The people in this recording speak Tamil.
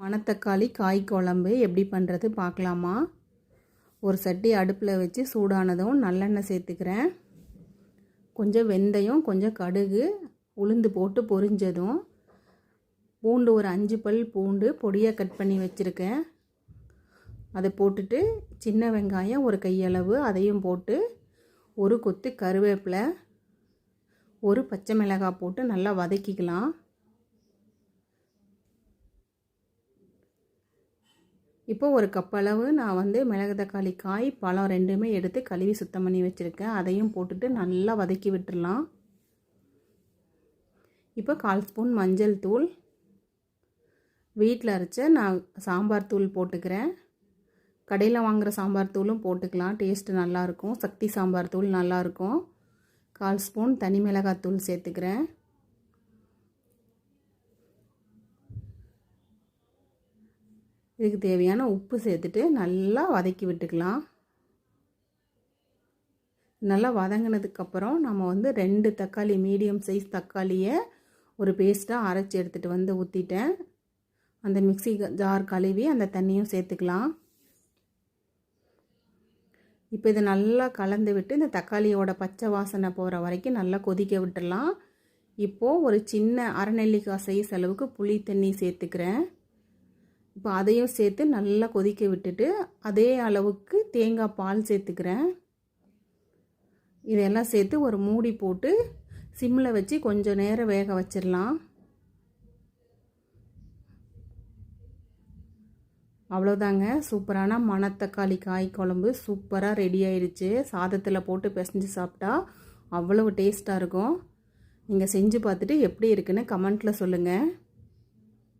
மணத்தக்காளி காய் குழம்பு எப்படி பண்ணுறது பார்க்கலாமா? ஒரு சட்டி அடுப்பில் வச்சு சூடானதும் நல்லெண்ணெய் சேர்த்துக்கிறேன். கொஞ்சம் வெந்தயம் கொஞ்சம் கடுகு உளுந்து போட்டு பொரிஞ்சதும் பூண்டு ஒரு அஞ்சு பல் பூண்டு பொடியாக கட் பண்ணி வச்சுருக்கேன். அதை போட்டுட்டு சின்ன வெங்காயம் ஒரு கையளவு அதையும் போட்டு ஒரு கொத்து கருவேப்பிலை ஒரு பச்சை மிளகாய் போட்டு நல்லா வதக்கிக்கலாம். இப்போ ஒரு கப் அளவு நான் வந்து மிளகு தக்காளி காய் பழம் ரெண்டுமே எடுத்து கழுவி சுத்தம் பண்ணி வச்சுருக்கேன். அதையும் போட்டுட்டு நல்லா வதக்கி விட்டுடலாம் இப்போ கால் ஸ்பூன் மஞ்சள் தூள். வீட்டில் அரைச்ச நான் சாம்பார் தூள் போட்டுக்கிறேன். கடையில் வாங்குகிற சாம்பார் தூளும் போட்டுக்கலாம். டேஸ்ட்டு நல்லாயிருக்கும் சக்தி சாம்பார் தூள் நல்லாயிருக்கும் கால் ஸ்பூன் தனி மிளகாய் தூள் சேர்த்துக்கிறேன். இதுக்கு தேவையான உப்பு சேர்த்துட்டு நல்லா வதக்கி விட்டுக்கலாம். நல்லா வதங்கினதுக்கப்புறம் நம்ம வந்து ரெண்டு தக்காளி மீடியம் சைஸ் தக்காளியை ஒரு பேஸ்ட்டாக அரைச்சி எடுத்துகிட்டு வந்து ஊற்றிட்டேன் அந்த மிக்சி ஜார் கழுவி அந்த தண்ணியும் சேர்த்துக்கலாம். இப்போ இதை நல்லா கலந்து விட்டு இந்த தக்காளியோட பச்சை வாசனை போகிற வரைக்கும் நல்லா கொதிக்க விட்டுடலாம். இப்போது ஒரு சின்ன அரை நெல்லிக்காய் சைஸ் அளவுக்கு புளி தண்ணி சேர்த்துக்கிறேன். இப்போ அதையும் சேர்த்து நல்லா கொதிக்க விட்டுட்டு அதே அளவுக்கு தேங்காய் பால் சேர்த்துக்கிறேன். இதெல்லாம் சேர்த்து ஒரு மூடி போட்டு சிம்மில் வச்சு கொஞ்சம் நேரம் வேக வச்சிடலாம். அவ்வளோதாங்க. சூப்பரான மணத்தக்காளி காய் குழம்பு சூப்பராக ரெடி ஆயிடுச்சு. சாதத்தில் போட்டு பிசைஞ்சு சாப்பிட்டா அவ்வளவு டேஸ்ட்டாக இருக்கும். நீங்கள் செஞ்சு பார்த்துட்டு எப்படி இருக்குன்னு கமெண்ட்டில் சொல்லுங்கள்